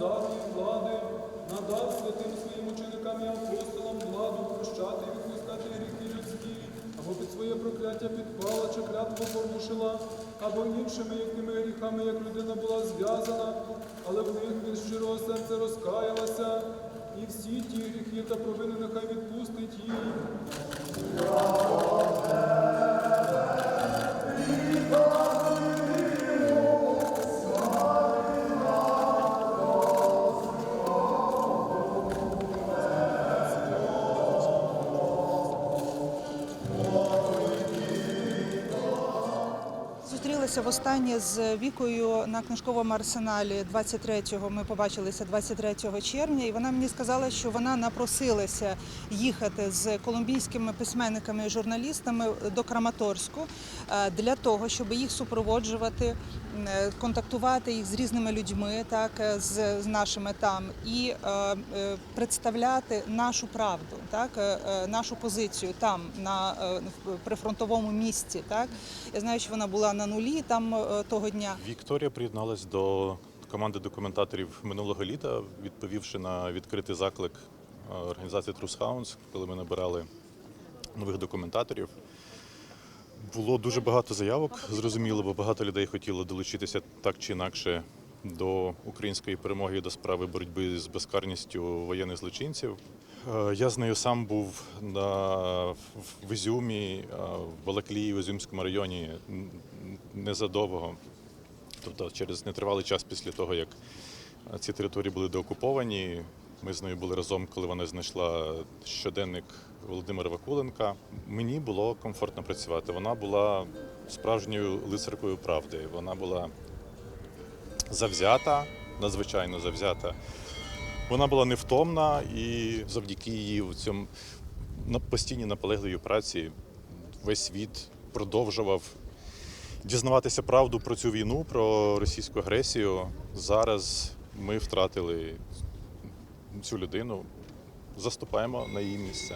дав їм влади, надав святим своїм ученикам і апостолам владу прощати і відпускати гріхи людські, або під своє прокляття підпала чи клятву порушила, або іншими якими гріхами, як людина була зв'язана, але в них від щирого серця розкаялася, і всі ті гріхи та провини нехай відпустить їй. Зустрілися востаннє з Вікою на книжковому арсеналі 23-го. Ми побачилися 23 червня, і вона мені сказала, що вона напросилася їхати з колумбійськими письменниками і журналістами до Краматорську е, для того, щоб їх супроводжувати, е, контактувати їх з різними людьми, так е, з, нашими там, і представляти нашу правду, так нашу позицію там на прифронтовому місці. Так я знаю, що вона була на нулі там е, того дня. Вікторія приєдналась до команди документаторів минулого літа, відповівши на відкритий заклик е, організації Trust Hounds, коли ми набирали нових документаторів. Було дуже багато заявок, зрозуміло, бо багато людей хотіло долучитися так чи інакше до української перемоги до справи боротьби з безкарністю воєнних злочинців. Е, Я з нею сам був на, в Ізюмі, в Балаклії, в Ізюмському районі незадовго. Тобто через нетривалий час після того, як е, ці території були деокуповані, ми з нею були разом, коли вона знайшла щоденник Володимира Вакуленка. Мені було комфортно працювати. Вона була справжньою лицаркою правди. Вона була завзята, надзвичайно завзята. Вона була невтомна і завдяки її в цьому постійній наполегливій праці весь світ продовжував дізнаватися правду про цю війну, про російську агресію. Зараз ми втратили цю людину, заступаємо на її місце.